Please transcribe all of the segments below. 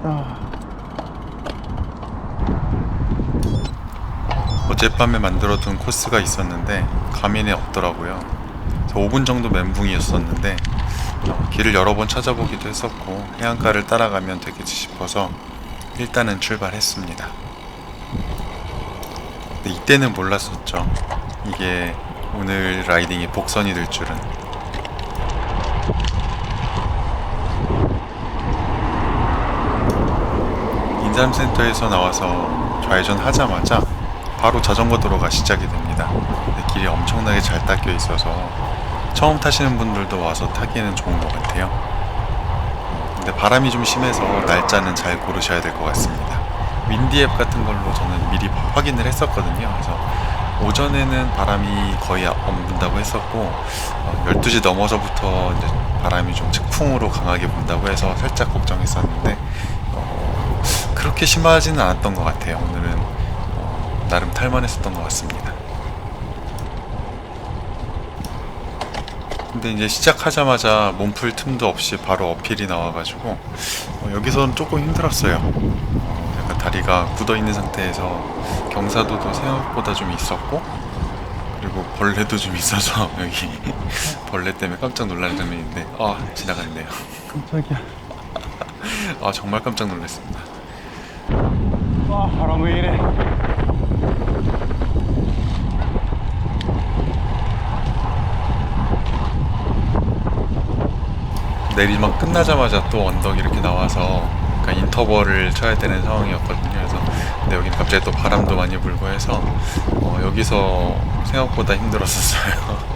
갑시다. 어젯밤에 만들어둔 코스가 있었는데 가민에 없더라고요. 그래서 5분 정도 멘붕이었었는데 어, 길을 여러 번 찾아보기도 했었고 해안가를 따라가면 되겠지 싶어서 일단은 출발했습니다. 근데 이때는 몰랐었죠. 이게 오늘 라이딩이 복선이 될 줄은. 인삼센터에서 나와서 좌회전 하자마자 바로 자전거 도로가 시작이 됩니다. 근데 길이 엄청나게 잘 닦여 있어서 처음 타시는 분들도 와서 타기에는 좋은 것 같아요. 근데 바람이 좀 심해서 날짜는 잘 고르셔야 될 것 같습니다. 윈디 앱 같은 걸로 저는 미리 확인을 했었거든요. 그래서 오전에는 바람이 거의 안 분다고 했었고 어, 12시 넘어서부터 이제 바람이 좀 측풍으로 강하게 분다고 해서 살짝 걱정했었는데 어, 그렇게 심하지는 않았던 것 같아요. 오늘은 어, 나름 탈만했었던 것 같습니다. 근데 이제 시작하자마자 몸풀 틈도 없이 바로 어필이 나와가지고 어, 여기서는 조금 힘들었어요. 어, 약간 다리가 굳어 있는 상태에서 경사도도 생각보다 좀 있었고 그리고 벌레도 좀 있어서 여기 벌레 때문에 깜짝 놀라는 장면인데 아 지나갔네요. 깜짝이야. 아 정말 깜짝 놀랐습니다. 와, 바람 왜 이래? 내리막 끝나자마자 또 언덕이 이렇게 나와서 약간 인터벌을 쳐야 되는 상황이었거든요. 그래서 근데 여기는 갑자기 또 바람도 많이 불고 해서 어, 여기서 생각보다 힘들었었어요.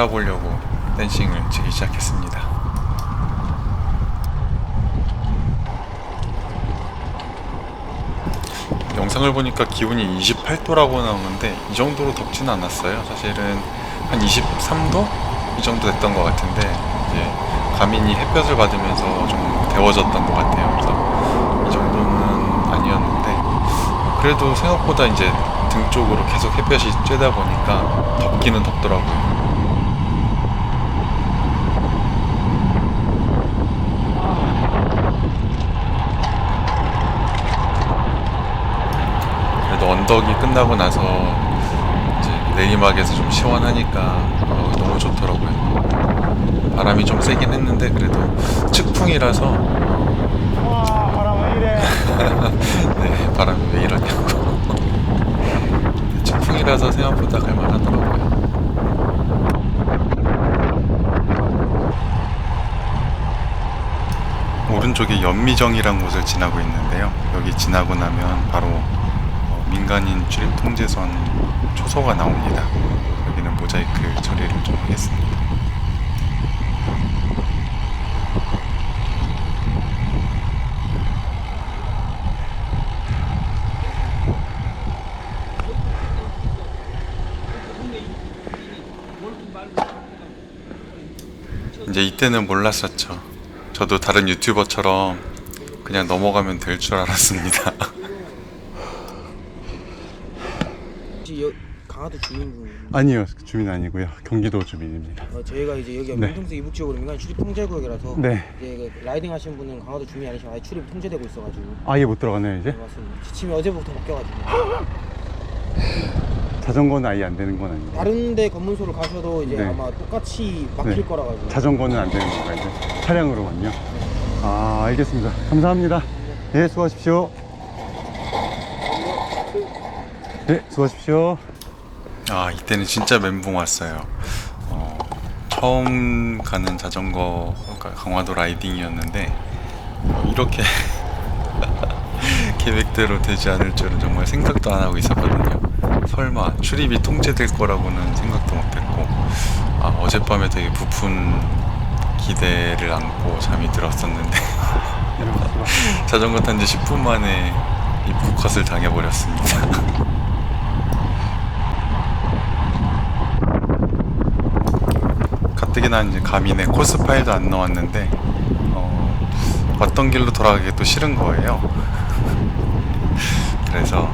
이제 살아보려고 댄싱을 치기 시작했습니다. 영상을 보니까 기온이 28도라고 나오는데 이 정도로 덥지는 않았어요. 사실은 한 23도 이 정도 됐던 것 같은데 이제 가민이 햇볕을 받으면서 좀 데워졌던 것 같아요. 그래서 이 정도는 아니었는데 그래도 생각보다 이제 등 쪽으로 계속 햇볕이 쬐다 보니까 덥기는 덥더라고요. 그래도 언덕이 끝나고 나서 이제 내리막에서 좀 시원하니까 어, 너무 좋더라고요. 바람이 좀 세긴 했는데 그래도 측풍이라서 와, 바람 왜 이래? 네, 바람이 왜 이러냐고. 측풍이라서 생각보다 갈만하더라고요. 오른쪽에 연미정이라는 곳을 지나고 있는데요. 여기 지나고 나면 바로 어, 민간인 출입 통제선 초소가 나옵니다. 여기는 모자이크 처리를 좀 하겠습니다. 이제 이때는 몰랐었죠. 저도 다른 유튜버처럼 그냥 넘어가면 될 줄 알았습니다. 혹시 여, 강화도 주민 중 아니요, 주민 아니고요. 경기도 주민입니다. 어, 저희가 이제 여기 네. 민통수 이북 지역으로 민간 출입 통제 구역이라서 네. 이제 그 라이딩 하시는 분은 강화도 주민이 아니시면 아예 출입 통제되고 있어가지고 아예 못 들어가네요, 이제? 네, 맞습니다. 지침이 어제부터 바뀌어가지고 자전거는 아예 안 되는 건 아닌데. 다른데 검문소를 가셔도 이제 네. 아마 똑같이 막힐 네. 거라 가지고 자전거는 안 되는 건가, 이제? 차량으로만요? 아, 알겠습니다. 감사합니다. 예, 수고하십시오. 예, 수고하십시오. 아 이때는 진짜 멘붕 왔어요. 어, 처음 가는 자전거 그러니까 강화도 라이딩이었는데 어, 이렇게 계획대로 되지 않을 줄은 정말 생각도 안 하고 있었거든요. 설마 출입이 통제될 거라고는 생각도 못했고 아, 어젯밤에 되게 부푼 기대를 안고 잠이 들었었는데 자전거 탄 지 10분 만에 이 부컷을 당해버렸습니다. 가뜩이나 이제 가민에 코스 파일도 안 나왔는데 어, 왔던 길로 돌아가기 또 싫은 거예요. 그래서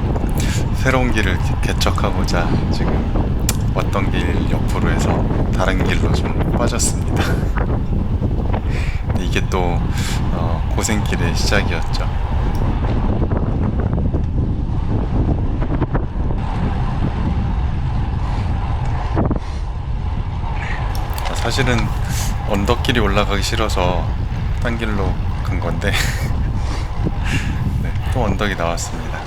새로운 길을 개척하고자 지금 왔던 길 옆으로 해서 다른 길로 좀 빠졌습니다. 이게 또 어, 고생길의 시작이었죠. 사실은 언덕길이 올라가기 싫어서 딴 길로 간 건데 네, 또 언덕이 나왔습니다.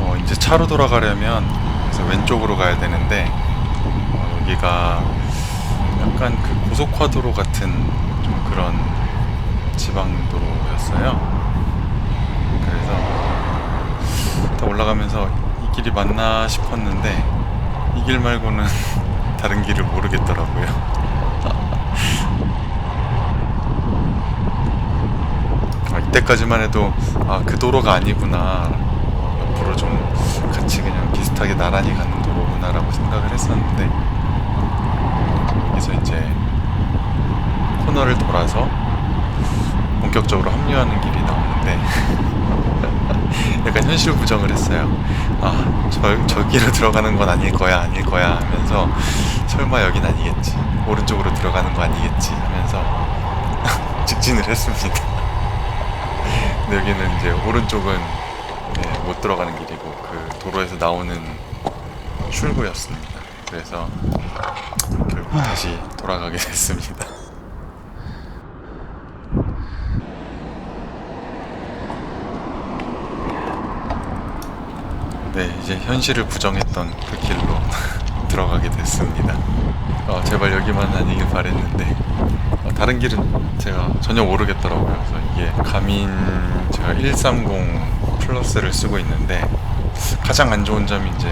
어, 이제 차로 돌아가려면 그래서 왼쪽으로 가야 되는데 어, 여기가 약간 그 고속화도로 같은 좀 그런 지방도로였어요. 그래서 딱 올라가면서 이 길이 맞나 싶었는데 이 길 말고는 다른 길을 모르겠더라고요. 아, 이때까지만 해도 아 그 도로가 아니구나 옆으로 좀 같이 그냥 비슷하게 나란히 가는 도로구나라고 생각을 했었는데 그래서 이제 코너를 돌아서 본격적으로 합류하는 길이 나오는데 약간 현실 부정을 했어요. 아, 저, 저기로 들어가는 건 아닐 거야, 아닐 거야 하면서 설마 여긴 아니겠지. 오른쪽으로 들어가는 거 아니겠지 하면서 직진을 했습니다. 근데 여기는 이제 오른쪽은 네, 못 들어가는 길이고 그 도로에서 나오는 출구였습니다. 그래서 결국 다시 돌아가게 됐습니다. 네, 이제 현실을 부정했던 그 길로 들어가게 됐습니다. 어, 제발 여기만 아니길 바랬는데 어, 다른 길은 제가 전혀 모르겠더라고요. 그래서 이게 가민 제가 130 플러스를 쓰고 있는데 가장 안 좋은 점이 이제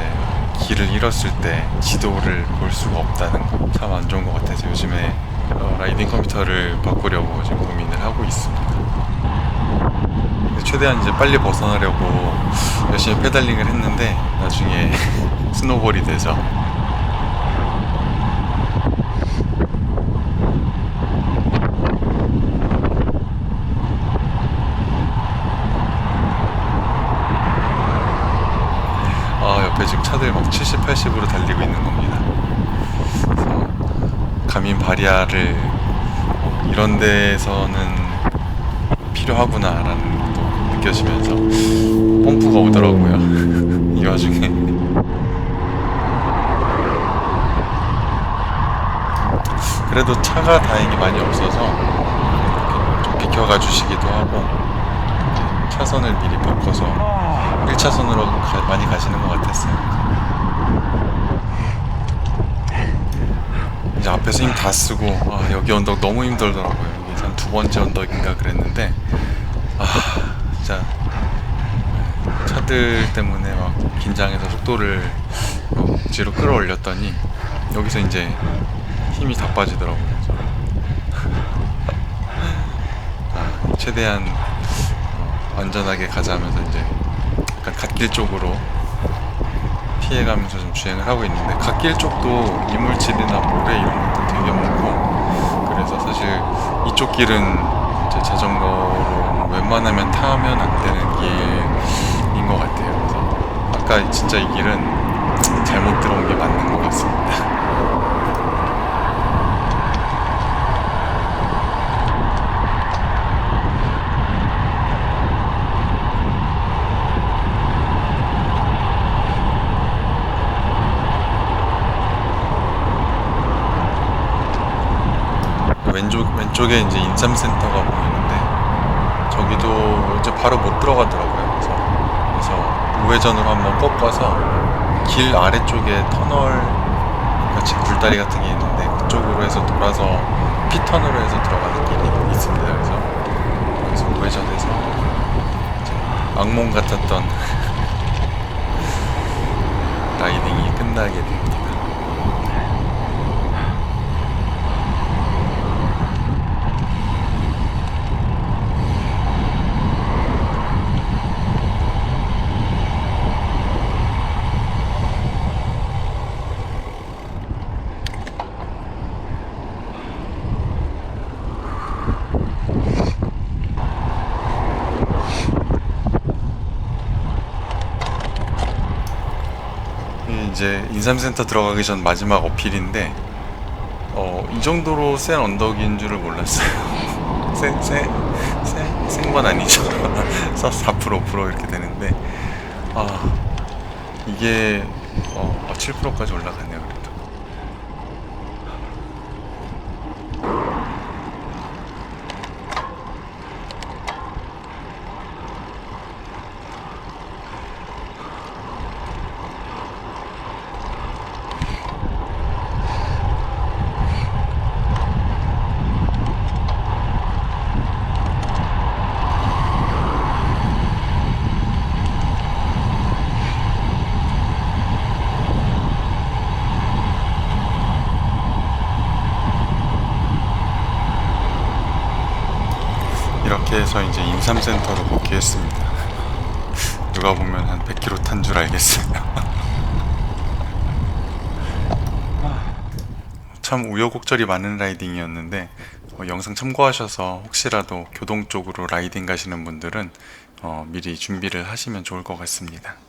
길을 잃었을 때 지도를 볼 수가 없다는 거 참 안 좋은 것 같아서 요즘에 어, 라이딩 컴퓨터를 바꾸려고 지금 고민을 하고 있습니다. 최대한 이제 빨리 벗어나려고 열심히 페달링을 했는데 나중에 스노볼이 돼서 아 옆에 지금 차들 막 70, 80으로 달리고 있는 겁니다. 가민 바리아를 이런 데에서는 필요하구나라는 느껴지면서 pom프가 오더라고요. 이 와중에. 그래도 차가 다행히 많이 없어서 좀 비켜가 주시기도 하고 차선을 미리 바꿔서 1차선으로 많이 가시는 것 같았어요. 이제 앞에서 힘 다 쓰고 아, 여기 언덕 너무 힘들더라고요. 한 두 번째 언덕인가 그랬는데 아 진짜 차들 때문에 막 긴장해서 속도를 억지로 끌어올렸더니 여기서 이제 힘이 다 빠지더라고요. 최대한 어, 안전하게 가자면서 이제 약간 갓길 쪽으로 피해가면서 좀 주행을 하고 있는데 갓길 쪽도 이물질이나 모래 이런 것도 되게 많고 그래서 사실 이쪽 길은 자전거로 웬만하면 타면 안 되는 길인 것 같아요. 그래서 아까 진짜 이 길은 잘못 들어온 게 맞는 것 같습니다. 왼쪽 왼쪽에 이제 인삼센터가 보이 저기도 이제 바로 못 들어가더라고요. 그래서 그래서 우회전으로 한번 꺾어서 길 아래쪽에 터널 같이 굴다리 같은 게 있는데 그쪽으로 해서 돌아서 피터널로 해서 들어가는 길이 있습니다. 그래서 여기서 우회전해서 악몽 같았던 라이딩이 끝나게 됩니다. 이제 인삼센터 들어가기 전 마지막 어필인데 어, 이 정도로 센 언덕인 줄을 몰랐어요. 센, 센, 센, 센건 아니죠. 4, 4% 5% 이렇게 되는데 아 이게 어, 7%까지 올라갔네요 그래도. 이렇게 인삼센터로 복귀했습니다. 누가 보면 한 100km 탄 줄 알겠어요. 참 우여곡절이 많은 라이딩이었는데 어, 영상 참고하셔서 혹시라도 교동 쪽으로 라이딩 가시는 분들은 어, 미리 준비를 하시면 좋을 것 같습니다. 음,